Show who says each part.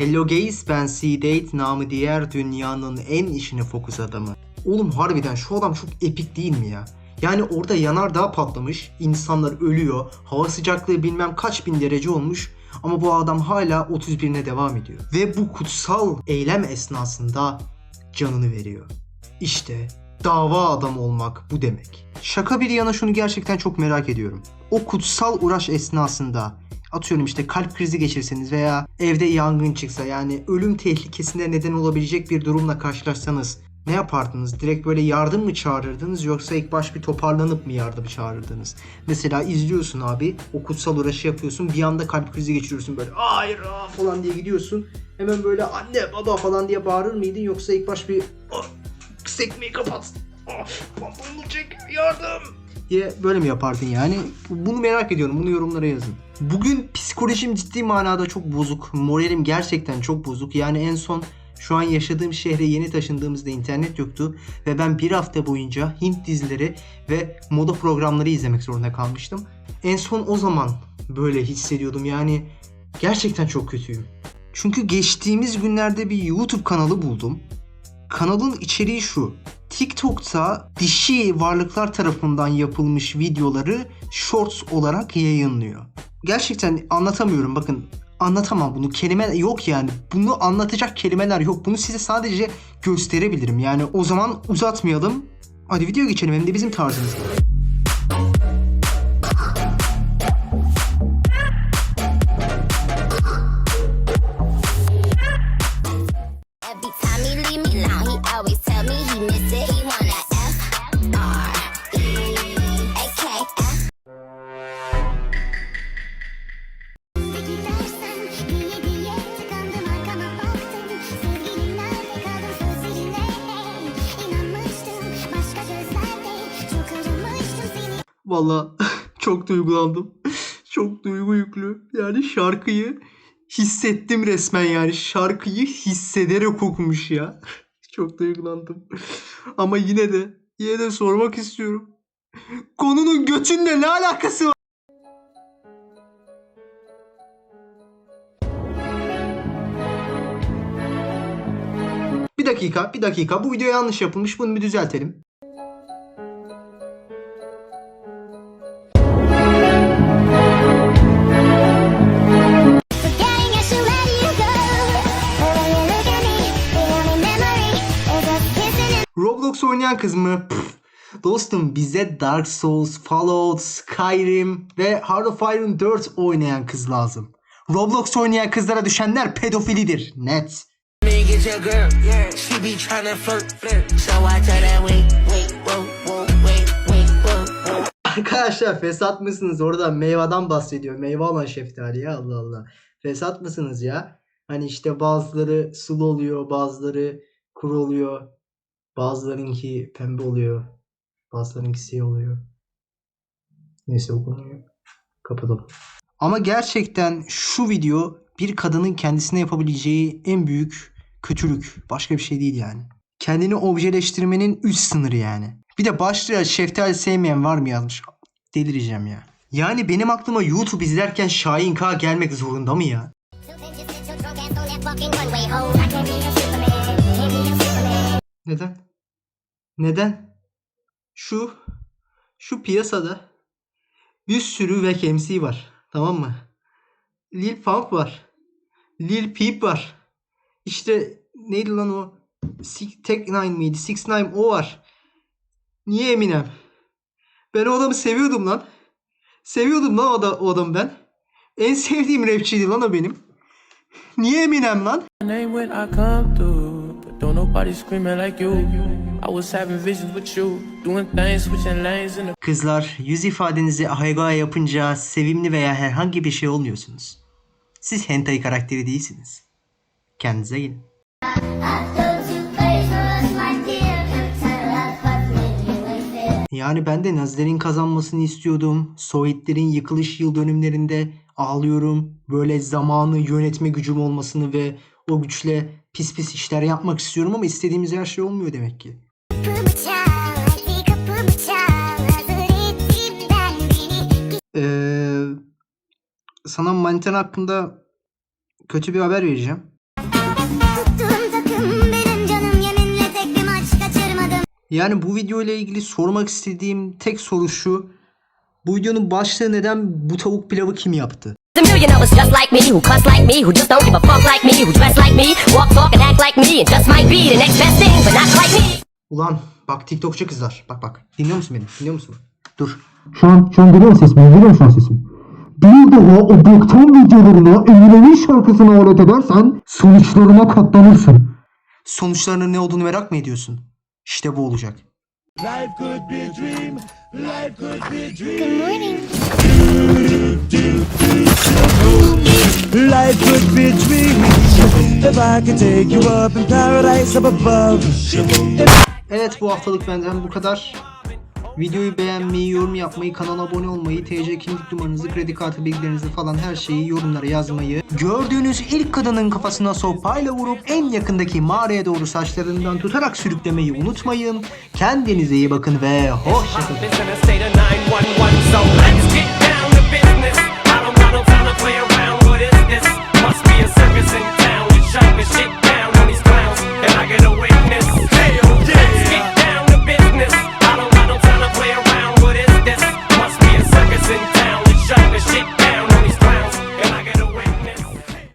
Speaker 1: Hello Gays ben C-Date namı diğer dünyanın en işine fokus adamı. Oğlum harbiden şu adam çok epik değil mi ya? Yani orada yanardağ patlamış, insanlar ölüyor, hava sıcaklığı bilmem kaç bin derece olmuş ama bu adam hala 31'ine devam ediyor. Ve bu kutsal eylem esnasında canını veriyor. İşte dava adamı olmak bu demek. Şaka bir yana şunu gerçekten çok merak ediyorum. O kutsal uğraş esnasında atıyorum işte kalp krizi geçirseniz veya evde yangın çıksa yani ölüm tehlikesine neden olabilecek bir durumla karşılaşsanız ne yapardınız? Direkt böyle yardım mı çağırırdınız yoksa ilk baş bir toparlanıp mı yardım çağırırdınız? Mesela izliyorsun abi o kutsal uğraşı yapıyorsun bir anda kalp krizi geçiriyorsun böyle hayır aa" falan diye gidiyorsun. Hemen böyle anne baba falan diye bağırır mıydın yoksa ilk baş bir "Ah, sekmeyi kapat. Ah, pantolonu çek yardım diye böyle mi yapardın yani? Bunu merak ediyorum. Bunu yorumlara yazın. Bugün psikolojim ciddi manada çok bozuk. Moralim gerçekten çok bozuk. Yani en son şu an yaşadığım şehre yeni taşındığımızda internet yoktu ve ben bir hafta boyunca Hint dizileri ve moda programları izlemek zorunda kalmıştım. En son o zaman böyle hissediyordum. Yani gerçekten çok kötüyüm. Çünkü geçtiğimiz günlerde bir YouTube kanalı buldum. Kanalın içeriği şu. TikTok'ta dişi varlıklar tarafından yapılmış videoları shorts olarak yayınlıyor. Gerçekten anlatamıyorum bakın. Anlatamam bunu. Kelime yok yani. Bunu anlatacak kelimeler yok. Bunu size sadece gösterebilirim. Yani o zaman uzatmayalım. Hadi video geçelim hem de bizim tarzımızda. Valla çok duygulandım. Çok duygu yüklü. Yani şarkıyı hissettim resmen yani. Şarkıyı hissederek okumuş ya. Çok duygulandım. Ama yine de yine de sormak istiyorum. Konunun götünle ne alakası var? Bir dakika, bir dakika. Bu video yanlış yapılmış. Bunu bir düzeltelim. Roblox oynayan kız mı? Pff. Dostum bize Dark Souls, Fallout, Skyrim ve Heart of Iron 4 oynayan kız lazım. Roblox oynayan kızlara düşenler pedofilidir. Net. Arkadaşlar fesat mısınız? Orada meyveden bahsediyor. Meyve olan şeftali ya Allah Allah. Fesat mısınız ya? Hani işte bazıları sulu oluyor, bazıları kuru oluyor. Bazılarınki pembe oluyor. Bazılarınki siyah oluyor. Neyse o konuyu kapatalım. Ama gerçekten şu video bir kadının kendisine yapabileceği en büyük kötülük. Başka bir şey değil yani. Kendini objeleştirmenin üst sınırı yani. Bir de başlığa şeftali sevmeyen var mı yazmış. Delireceğim ya. Yani benim aklıma YouTube izlerken Şahin K gelmek zorunda mı ya? Neden? Neden? Şu şu piyasada bir sürü vacancy var. Tamam mı? Lil Pump var. Lil Peep var. İşte neydi lan o? Six, Tech Nine miydi? Six Nine o var. Niye Eminem? Ben o adamı seviyordum lan. Seviyordum lan o, da, o adamı ben. En sevdiğim rapçiydi lan o benim. Niye Eminem lan?
Speaker 2: Don't nobody screaming like you. I was having visions with you, doing things, switching lanes in the
Speaker 1: Kızlar yüz ifadenizi ahegaya yapınca sevimli veya herhangi bir şey olmuyorsunuz. Siz hentai karakteri değilsiniz. Kendinize gelin. Yani ben de Nazilerin kazanmasını istiyordum. Sovyetlerin yıkılış yıl dönümlerinde ağlıyorum. Böyle zamanı yönetme gücüm olmasını ve o güçle pis pis işler yapmak istiyorum ama istediğimiz her şey olmuyor demek ki. Ee, sana maniten hakkında kötü bir haber vereceğim. Yani bu video ile ilgili sormak istediğim tek soru şu. Bu videonun başlığı neden bu tavuk pilavı kim yaptı?
Speaker 3: A million of us just like me, who cuss like me, who just don't give a fuck like me, who dress like me, walk, talk, and act like me, and just might be the next best thing, but not quite me.
Speaker 1: Ulan bak TikTokçu kızlar. Bak bak. Dinliyor musun beni? Dinliyor musun? Dur.
Speaker 4: Şu an, şu an geliyor mu sesim? Geliyor mu şu an sesim? Bir daha o boktan videolarına Emine'nin şarkısını alet edersen sonuçlarına katlanırsın.
Speaker 1: Sonuçlarının ne olduğunu merak mı ediyorsun? İşte bu olacak.
Speaker 5: Good morning.
Speaker 6: İf I could take you up in paradise up above.
Speaker 1: Evet bu haftalık benden bu kadar. Videoyu beğenmeyi, yorum yapmayı, kanala abone olmayı, TC kimlik numaranızı, kredi kartı bilgilerinizi falan her şeyi yorumlara yazmayı, gördüğünüz ilk kadının kafasına sopayla vurup en yakındaki mağaraya doğru saçlarından tutarak sürüklemeyi unutmayın. Kendinize iyi bakın ve hoşçakalın.
Speaker 7: It's in a state of 911, so let's get down to business. I don't got no time to play around.